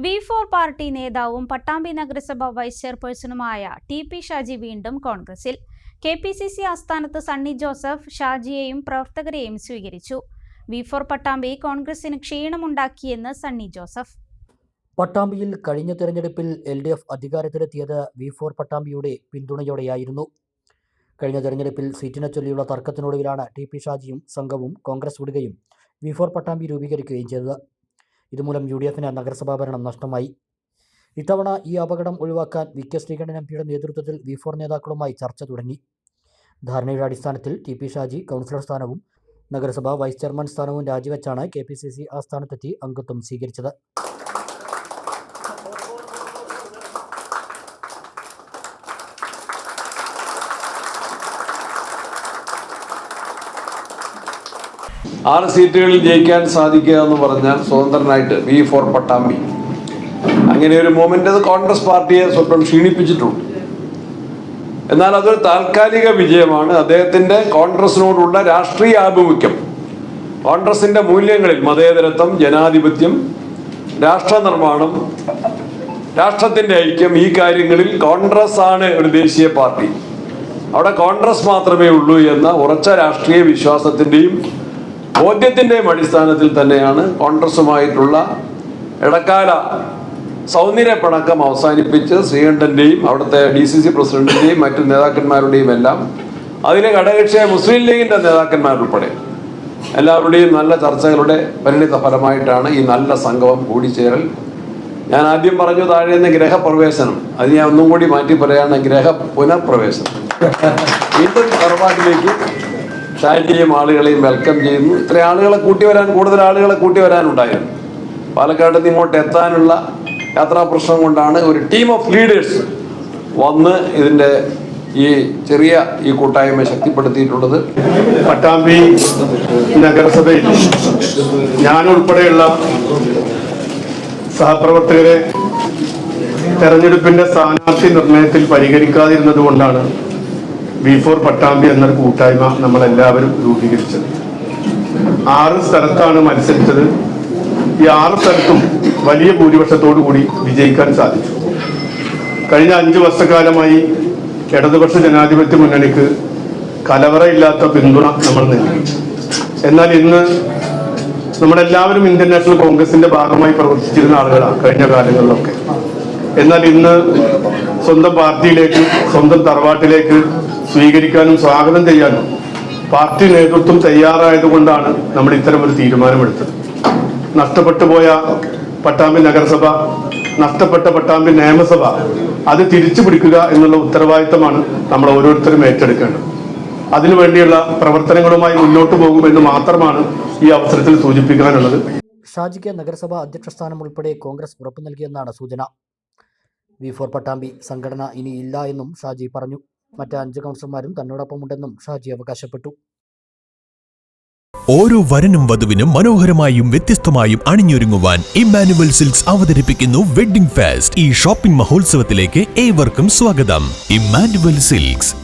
V for party നേതാവും പട്ടാമ്പി നഗരസഭ vice ചെയർപേഴ്സണുമായ ടി പി ഷാജി വീണ്ടും കോൺഗ്രസിൽ. കെ പി സി സി ആസ്ഥാനത്ത് സണ്ണി ജോസഫ് ഷാജിയെയും പ്രവർത്തകരെയും സ്വീകരിച്ചു. വി ഫോർ പട്ടാമ്പി കോൺഗ്രസിന് ക്ഷീണമുണ്ടാക്കിയെന്ന് സണ്ണി ജോസഫ്. പട്ടാമ്പിയിൽ കഴിഞ്ഞ തെരഞ്ഞെടുപ്പിൽ എൽ ഡി എഫ് അധികാരത്തിലെത്തിയത് വി ഫോർ പട്ടാമ്പിയുടെ പിന്തുണയോടെയായിരുന്നു. കഴിഞ്ഞ തെരഞ്ഞെടുപ്പിൽ സീറ്റിനെ ചൊല്ലിയുള്ള തർക്കത്തിനൊടുവിലാണ് ടി പി ഷാജിയും സംഘവും കോൺഗ്രസ് വിടുകയും വി ഫോർ പട്ടാമ്പി രൂപീകരിക്കുകയും ചെയ്തത്. ഇതുമൂലം യു ഡി എഫിന് നഗരസഭാ ഭരണം നഷ്ടമായി. ഇത്തവണ ഈ അപകടം ഒഴിവാക്കാൻ വി കെ ശ്രീകണ്ഠൻ എം പിയുടെ നേതൃത്വത്തിൽ വി ഫോർ നേതാക്കളുമായി ചർച്ച തുടങ്ങി. ധാരണയുടെ അടിസ്ഥാനത്തിൽ ടി പി ഷാജി കൗൺസിലർ സ്ഥാനവും നഗരസഭാ വൈസ് ചെയർമാൻ സ്ഥാനവും രാജിവെച്ചാണ് കെ പി സി സി ആസ്ഥാനത്തെത്തി അംഗത്വം സ്വീകരിച്ചത്. ആറ് സീറ്റുകളിൽ ജയിക്കാൻ സാധിക്കുക എന്ന് പറഞ്ഞാൽ സ്വതന്ത്രനായിട്ട് വി ഫോർ പട്ടാമ്പി. അങ്ങനെ ഒരു മൂമെന്റ് അത് കോൺഗ്രസ് പാർട്ടിയെ സ്വപ്നം ക്ഷീണിപ്പിച്ചിട്ടുണ്ട്. എന്നാൽ അതൊരു താൽക്കാലിക വിജയമാണ്. അദ്ദേഹത്തിന്റെ കോൺഗ്രസിനോടുള്ള രാഷ്ട്രീയ ആഭിമുഖ്യം. കോൺഗ്രസിന്റെ മൂല്യങ്ങളിൽ മതേതരത്വം ജനാധിപത്യം രാഷ്ട്ര നിർമ്മാണം രാഷ്ട്രത്തിന്റെ ഐക്യം ഈ കാര്യങ്ങളിൽ കോൺഗ്രസ് ആണ് ഒരു ദേശീയ പാർട്ടി. അവിടെ കോൺഗ്രസ് മാത്രമേ ഉള്ളൂ എന്ന ഉറച്ച രാഷ്ട്രീയ വിശ്വാസത്തിന്റെയും ബോധ്യത്തിന്റെയും അടിസ്ഥാനത്തിൽ തന്നെയാണ് കോൺഗ്രസുമായിട്ടുള്ള ഇടക്കാല സൗന്ദര്യ സൗന്ദര്യപ്പണക്കം അവസാനിപ്പിച്ച് ശ്രീകണ്ഠന്റെയും അവിടുത്തെ ഡി സി സി പ്രസിഡന്റിന്റെയും മറ്റു നേതാക്കന്മാരുടെയും എല്ലാം അതിലെ ഘടകക്ഷിയായ മുസ്ലിം ലീഗിന്റെ നേതാക്കന്മാരുൾപ്പെടെ എല്ലാവരുടെയും നല്ല ചർച്ചകളുടെ പരിണിത ഫലമായിട്ടാണ് ഈ നല്ല സംഗമം കൂടിച്ചേരൽ. ഞാൻ ആദ്യം പറഞ്ഞു താഴെ നിന്ന് ഗ്രഹപ്രവേശനം. അത് ഞാൻ ഒന്നും കൂടി മാറ്റി പറയാണ് ഗ്രഹ പുനഃപ്രവേശനം. വീണ്ടും തറവാട്ടിലേക്ക് ഷാജിയെയും ആളുകളെയും വെൽക്കം ചെയ്യുന്നു. ഇത്ര ആളുകളെ കൂട്ടി വരാൻ കൂടുതൽ ആളുകളെ കൂട്ടി വരാനുണ്ടായിരുന്നു പാലക്കാട് നിന്ന് ഇങ്ങോട്ട് എത്താനുള്ള യാത്രാ പ്രശ്നം കൊണ്ടാണ് ഒരു ടീം ഓഫ് ലീഡേഴ്സ് വന്ന് ഇതിന്റെ ഈ ചെറിയ ഈ കൂട്ടായ്മ ശക്തിപ്പെടുത്തിയിട്ടുള്ളത്. പട്ടാമ്പി നഗരസഭയിൽ ഞാനുൾപ്പെടെയുള്ള സഹപ്രവർത്തകരെ തെരഞ്ഞെടുപ്പിന്റെ സ്ഥാനാർത്ഥി നിർണയത്തിൽ പരിഗണിക്കാതിരുന്നത് കൊണ്ടാണ് വി ഫോർ പട്ടാമ്പി എന്നൊരു കൂട്ടായ്മ നമ്മളെല്ലാവരും രൂപീകരിച്ചത്. ആറ് സ്ഥലത്താണ് മത്സരിച്ചത്. ഈ ആറ് സ്ഥലത്തും വലിയ ഭൂരിപക്ഷത്തോടു കൂടി വിജയിക്കാൻ സാധിച്ചു. കഴിഞ്ഞ അഞ്ചു വർഷക്കാലമായി ഇടതുപക്ഷ ജനാധിപത്യ മുന്നണിക്ക് കലവറയില്ലാത്ത പിന്തുണ നമ്മൾ നൽകി. എന്നാൽ ഇന്ന് നമ്മളെല്ലാവരും ഇന്ത്യൻ നാഷണൽ കോൺഗ്രസിന്റെ ഭാഗമായി പ്രവർത്തിച്ചിരുന്ന ആളുകളാണ് കഴിഞ്ഞ കാലങ്ങളിലൊക്കെ. എന്നാൽ ഇന്ന് സ്വന്തം പാർട്ടിയിലേക്ക് സ്വന്തം തറവാട്ടിലേക്ക് സ്വീകരിക്കാനും സ്വാഗതം ചെയ്യാനും പാർട്ടി നേതൃത്വം തയ്യാറായതുകൊണ്ടാണ് നമ്മൾ ഇത്തരം ഒരു തീരുമാനമെടുത്തത്. നഷ്ടപ്പെട്ടു പോയ പട്ടാമ്പി നഗരസഭ നഷ്ടപ്പെട്ട പട്ടാമ്പി നിയമസഭ അത് തിരിച്ചു പിടിക്കുക എന്നുള്ള ഉത്തരവാദിത്തമാണ് നമ്മൾ ഓരോരുത്തരും ഏറ്റെടുക്കേണ്ടത്. അതിനുവേണ്ടിയുള്ള പ്രവർത്തനങ്ങളുമായി മുന്നോട്ട് പോകുമെന്ന് മാത്രമാണ് ഈ അവസരത്തിൽ സൂചിപ്പിക്കാനുള്ളത്. ഷാജിക്ക് നഗരസഭ അധ്യക്ഷ സ്ഥാനം ഉൾപ്പെടെ കോൺഗ്രസ് ഉറപ്പു നൽകിയെന്നാണ് സൂചന. വി ഫോർ പട്ടാമ്പി സംഘടന ഇനി ഇല്ല എന്നും ഷാജി പറഞ്ഞു. മറ്റ് അഞ്ച് കൗൺസിലർമാരും തന്നോടൊപ്പമുണ്ടെന്നും ഷാജി അവകാശപ്പെട്ടു. ഓരോ വരനും വധുവിനും മനോഹരമായും വ്യത്യസ്തമായും അണിഞ്ഞൊരുങ്ങുവാൻ ഇമ്മാനുവൽ സിൽക്സ് അവതരിപ്പിക്കുന്നു വെഡ്ഡിംഗ് ഫെസ്റ്റ് ഈ ഷോപ്പിംഗ് മഹോത്സവത്തിലേക്ക് ഏവർക്കും സ്വാഗതം. Emmanuel silks.